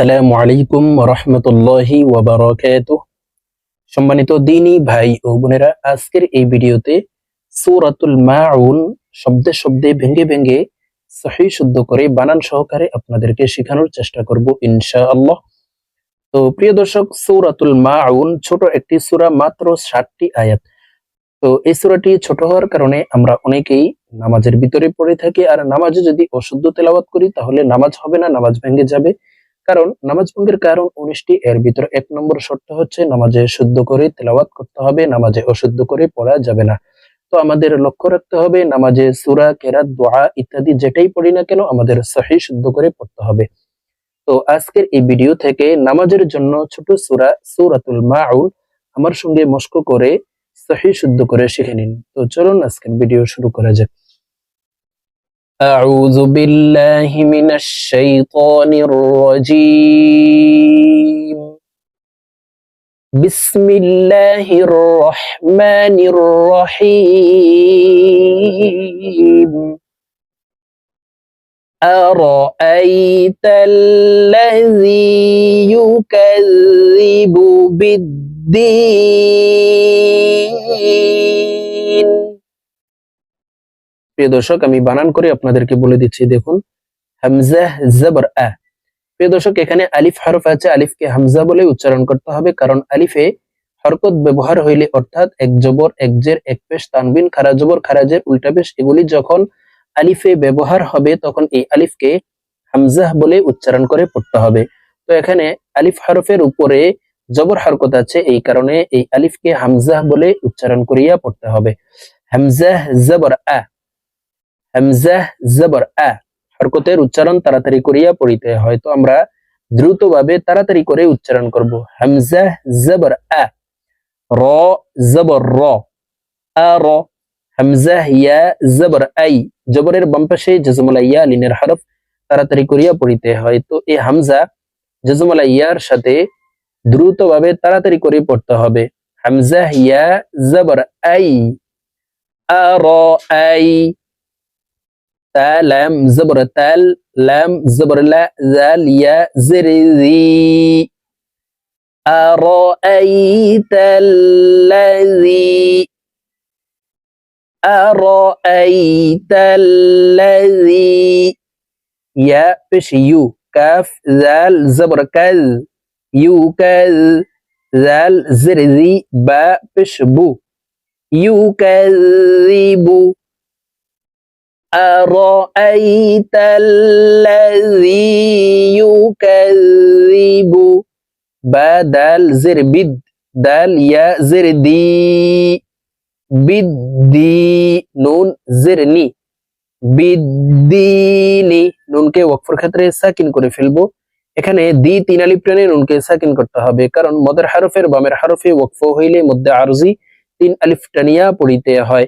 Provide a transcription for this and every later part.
আসসালামু আলাইকুম রহমতুল্লাহি সম্মানিত দিনী ভাই ও বোনেরা, আজকের এই ভিডিওতে সূরাতুল মাউন শব্দে শব্দে ভেঙ্গে ভেঙ্গে সহি শুদ্ধ করে, বানান সহকারে আপনাদেরকে শেখানোর চেষ্টা করব ইনশাআল্লাহ। তো প্রিয় দর্শক, সূরাতুল মাউন ছোট একটি সূরা, মাত্র ষাটটি আয়াত। তো এই সূরাটি ছোট হওয়ার কারণে আমরা অনেকেই নামাজের ভিতরে পড়ে থাকি, আর নামাজে যদি অশুদ্ধ তেলাওয়াত করি, তাহলে নামাজ হবে না, নামাজ ভেঙে যাবে। কারণ নামাজ ভঙ্গের কারণ উনিশটি, এর ভিতরে এক নম্বর শর্ত হচ্ছে নামাজে শুদ্ধ করে তেলাওয়াত করতে হবে, নামাজে অশুদ্ধ করে পড়া যাবে না। তো আমাদের লক্ষ্য রাখতে হবে নামাজে সুরা, কেরাত, দোয়া ইত্যাদি যেটাই পড়ি না কেন আমাদের সহি শুদ্ধ করে পড়তে হবে। তো আজকের এই ভিডিও থেকে নামাজের জন্য ছোট সুরা, সুরাতুল মাউল আমার সঙ্গে মস্ক করে সহি শুদ্ধ করে শিখে নিন। তো চলুন আজকের ভিডিও শুরু করা যাক। أعوذ بالله من الشيطان الرجيم. بسم الله الرحمن الرحيم. أرأيت الذي يكذب بالدين؟ প্রিয় দর্শক, আমি বানান করে আপনাদেরকে বলে দিচ্ছি, দেখুন, হামজা জবর আ। প্রিয় দর্শক, এখানে আলিফ হরফ আছে, আলিফকে হামজা বলে উচ্চারণ করতে হবে, কারণ আলিফে হরকত ব্যবহার হইলে, অর্থাৎ এক জবর, এক জের, এক পেশ, তানবিন, খারা জবর খারাজের উল্টা পেশ, এগুলি যখন আলিফে ব্যবহার হবে, তখন এই আলিফকে হামজাহ বলে উচ্চারণ করে পড়তে হবে। তো এখানে আলিফ হরফের উপরে জবর হরকত আছে, এই কারণে এই আলিফকে হামজাহ বলে উচ্চারণ করিয়া পড়তে হবে। হামজাহ জবর আ। হামজাহ জবর আ হরকতের উচ্চারণ তাড়াতাড়ি করিয়া পড়িতে হয় তো আমরা দ্রুতভাবে তাড়াতাড়ি করে উচ্চারণ করব হামজাহ জবর আ র জবর র আ র হামজাহ ইয়া জবর আই। জবরের বাম পাশে জজমুলা ইয়া লিনের হরফ তাড়াতাড়ি করিয়া পড়িতে হয় তো এই হামজা জজমুলা ইয়ার সাথে দ্রুতভাবে তাড়াতাড়ি করে পড়তে হবে। হামজাহ ইয়া জবর আই। আ র আই। تا لام زبر تال لام زبر لا ذال يا زر ذي. أرأيت الذي أرأيت الذي يا بش يو كاف ذال زبر كذ يو كذ ذال زر ذي با بش بو. يكذب أرأيت الذي يكذب بدل زر بد دال يا زر دي بدي نون زرني বিদ্দিনি নুনকে ওয়াকফের ক্ষেত্রে সাকিন করে ফেলবো এখানে দি তিন আলিফ টেনে নুনকে সাকিন করতে হবে কারণ মদের হারফের বামের হারফে ওয়াকফ হইলে মধ্যে আরজি তিন আলিফ টানিয়া পড়িতে হয়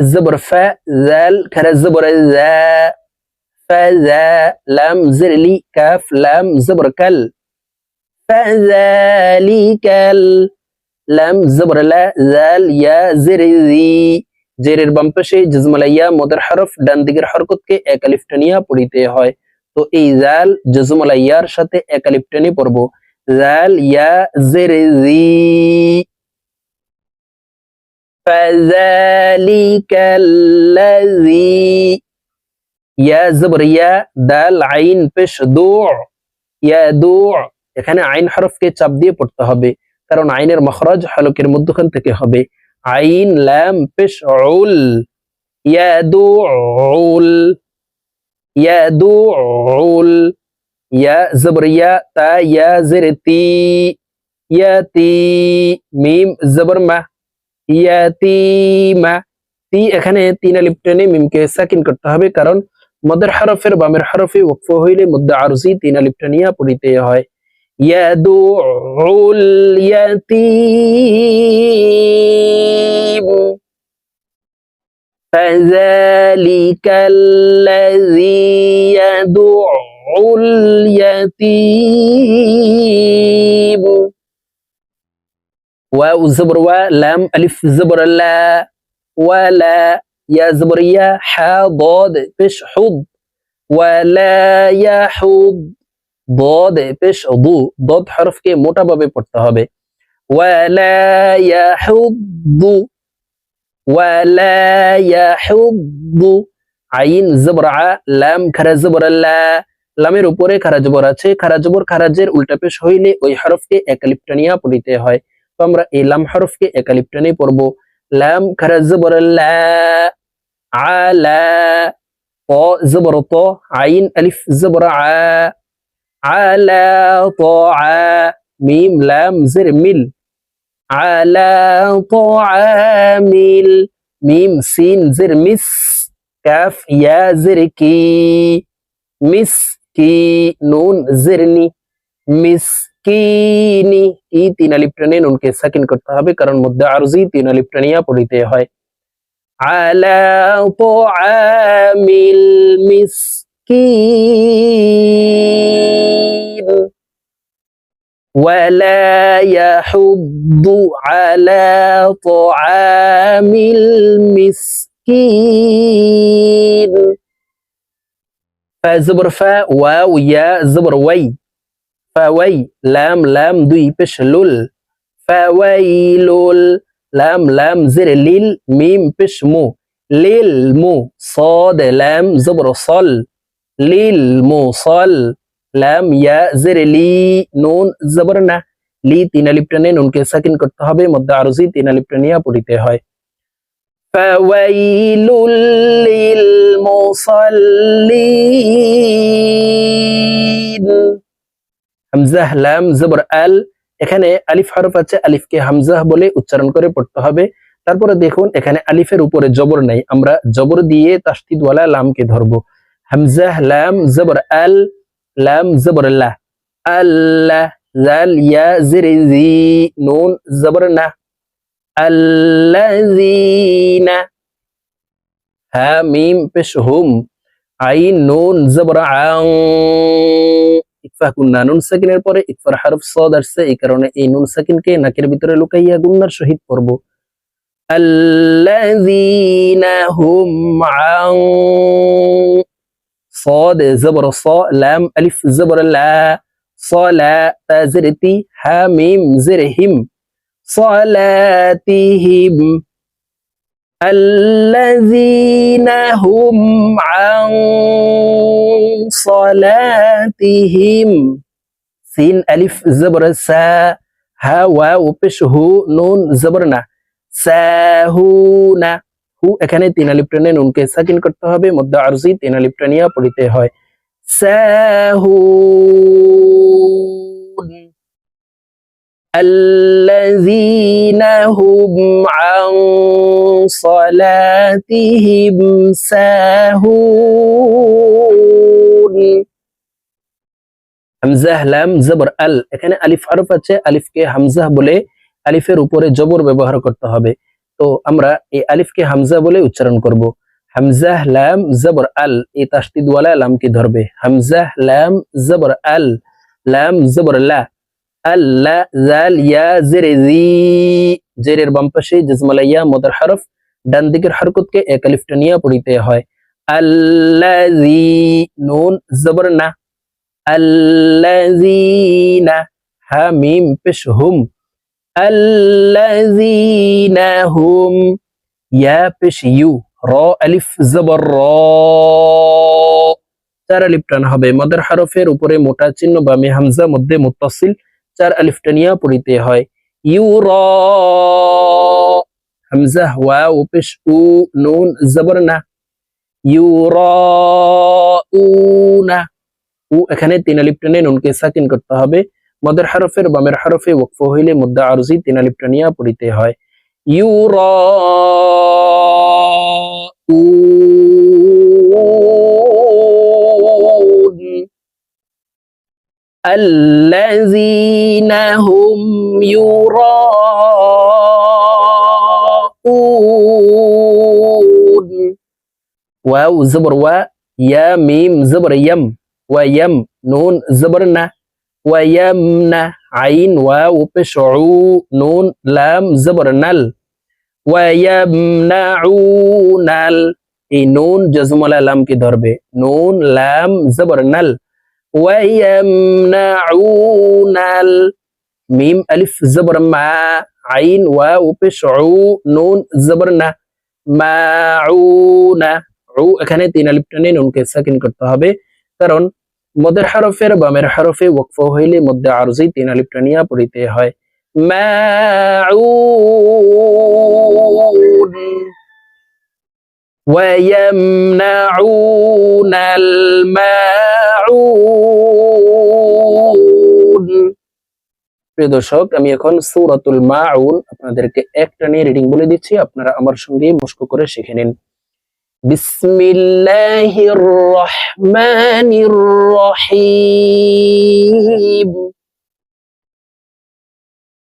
زبر فاء ذال كرا زبر ذا فذا لام زر لي كاف لام زبر كل فذلك ال لام زبر لا ذال يا زر ذي জেরের বাম পাশে জজমালাইয়া মদের হরফ ডান দিকের হরকতকে এক আলিফ টানিয়া পড়িতে হয় তো এই জাল জজমালাইয়ার সাথে এক আলিফ টানি পড়ব জাল ইয়া জের জি فذلك الذي ইয়া জবর ইয়া দাল আইন পেশ দু ইয়া দু এখানে আইন হরফকে চাপ দিয়ে পড়তে হবে কারণ আইনের মখরাজ হলকের মধ্যখান থেকে হবে আইন লাম পেশ উল ইয়া দু উল ইয়া দু উল ইয়া জবর ইয়া তা ইয়া জের তি ইয়া তি মিম জবর মা ইয়া তি মা তি এখানে তিন আলিফ টেনে মিমকে সাকিন করতে হবে কারণ মদের হরফের বামের হরফে ওকফ হইলে মধ্যে আরজি তিন আলিফটা নিয়ে পড়িতে হয় ইয়াদুল ইয়াতীম فذلك الذي يدعو اليتيم واو زبر و لام ألف زبر لا ولا يا زبر يا حا ضاد بش حض ولا يحض ضاد بش ضو ضاد حرف কে মোটা ভাবে পড়তে হবে ولا يحض ولا يحض আইন জবর আ লাম খারা জবর লা লামের উপরে খারা জবর আছে খারা জবর খারাজের উল্টা পেশ হইলে ওই হরফকে একালিপ্টানিয়া পড়িতে হয় আমরা এই লাম হরফকে একালিপ পড়ব। লাম খারা জবর লা আইন, আলিফ, জবর আ আলা ত, আ, মিম, লাম, জের, মিল। আলা ত মিল, মিম, সিন, জের, মিস, কাফ, ইয়া, জের, কি, মিস, কি, নুন জেরনি মিস মিসকিনি এই তিন আলিফ টেনে নুনকে সাকিন করতে হবে কারণ মধ্যে আরজি তিন আলিফ টেনিয়া পড়িতে হয় আলা তোআমিল মিসকিন ولا يحض على طعام المسكين فزبر فا واو يا زبر وي فوي لام لام دوي بش لول فويل لام لام زر ليل ميم بش مو ليل مو صاد لام زبر صل ليل مو صل লাম ইয়া জেরে লি নুন জবর না লি তিন আলিফ টেনে নুনকে সাকিন করতে হবে মধ্যে আরজি তিন আলিফ টেনিয়া পড়িতে হয় فويل للمصلين হামজাহ, লাম, জবর, আল। এখানে আলিফ হরফ আছে, আলিফকে হামজাহ বলে উচ্চারণ করে পড়তে হবে। তারপরে দেখুন, এখানে আলিফের উপরে জবর নাই। আমরা জবর দিয়ে তাস্তিদওয়ালা লামকে ধরবো। হামজাহ, লাম, জবর, আল। লাম, জবর, লা। আল্লাহ জাল ইয়া, জির, জি, নুন, জবর, না। আল্লাযীনা হা, মিম হুম। আইন, নুন, জবর, আং। ইকফা গুন্না নুন সাকিনের পরে ইকফার হরফ সদ আসছে এই কারণে এই নুন সাকিনকে নাকের ভিতরে লুকাইয়া গুন্নার সহিত পড়ব আল্লাযীনা হুম আং صاد زبر صا لام ألف زبر لا صلا زرتي حاميم زرهم صلاتهم الذين هم عن صلاتهم سين ألف زبر سا ها واو بشه نون زبرنا ساهونا হু এখানে তিন আলিফ টেনে নুনকে সাকিন করতে হবে মধ্য আরজি তিন আলিফ টেনিয়া পড়িতে হয় সাহুন الذين هم عن صلاتهم ساهون হামজাহ লাম জবর আল এখানে আলিফ হরফ আছে আলিফকে হামজাহ বলে আলিফের উপরে জবর ব্যবহার করতে হবে তো আমরা এই আলিফকে হামজা বলে উচ্চারণ করব হামজাহ লাম জবর আল এই তাসদিদওয়ালা লামকে ধরবে হামজাহ লাম জবর আল লাম জবর লা আল্লা জাল ইয়া জেরে জি জেরের বাম পাশে জজমালাইয়া, মোদার হরফ, ডান দিকের হরকতকে এক আলিফটা নিয়ে পড়িতে হয়। আল্লাজি নুন জবর না। হামিম পেশ হুম আল্লাজিনা হুম, ইয়া পেশ ইউ র, আলিফ, জবর, র। চার আলিফটান হবে। মাদার হারফের উপরে মোটা চিহ্ন বা মেহামজা মধ্যে মুত্তাসিল চার আলিফটানিয়া পড়িতে হয়। ইউ র হামজা ওয়াও পেশ উ নুন জবর না ইউ র উনা উ এখানে তিন আলিফ টানে নুনকে সাকিন করতে হবে। মদের হরফের বামের হরফে ওকফ হইলে মুদ্দা আরজি তিন আলিফ টানিয়া পড়িতে হয়। ইউ র الذين هم يراءون. واو زبر و يا ميم زبر يم. ويم نون زبرنا ويمنا عين واو. بشعو نون لام زبرنا نل. ويمنعون نون جزم ولا لام كي دربه نون لام زبرنا ওয়ায়ামনাউনাল মিম আলিফ জবর মা আইন ওয়াও পেশ উ নুন জবর না মাউনা উ এখানে তিন আলিফ টানে নুনকে সাকিন করতে হবে। কারণ মদের হরফের বামের হরফে ওয়াকফ হইলে মধ্যে আরজি তিন আলিফ টানিয়া পড়িতে হয়। মাউন। ويمنعون الماعون প্রিয় দর্শক আমি এখন সূরাতুল মাউন আপনাদেরকে একটা নিয়ে রিডিং বলে দিচ্ছি আপনারা আমার সঙ্গে মুস্ক করে শিখে নিন বিসমিল্লাহির রহমানির রহিম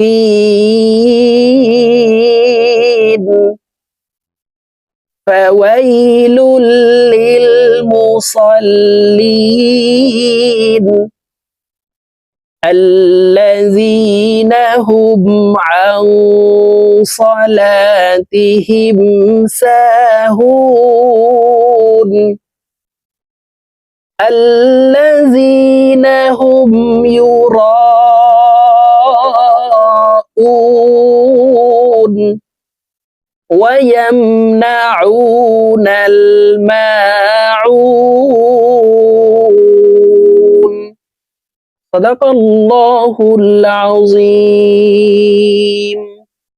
مسكين فويل للمصلين الذين هم عن صلاتهم ساهون. الذين هم يراءون ويمنعون الماعون. صدق الله العظيم.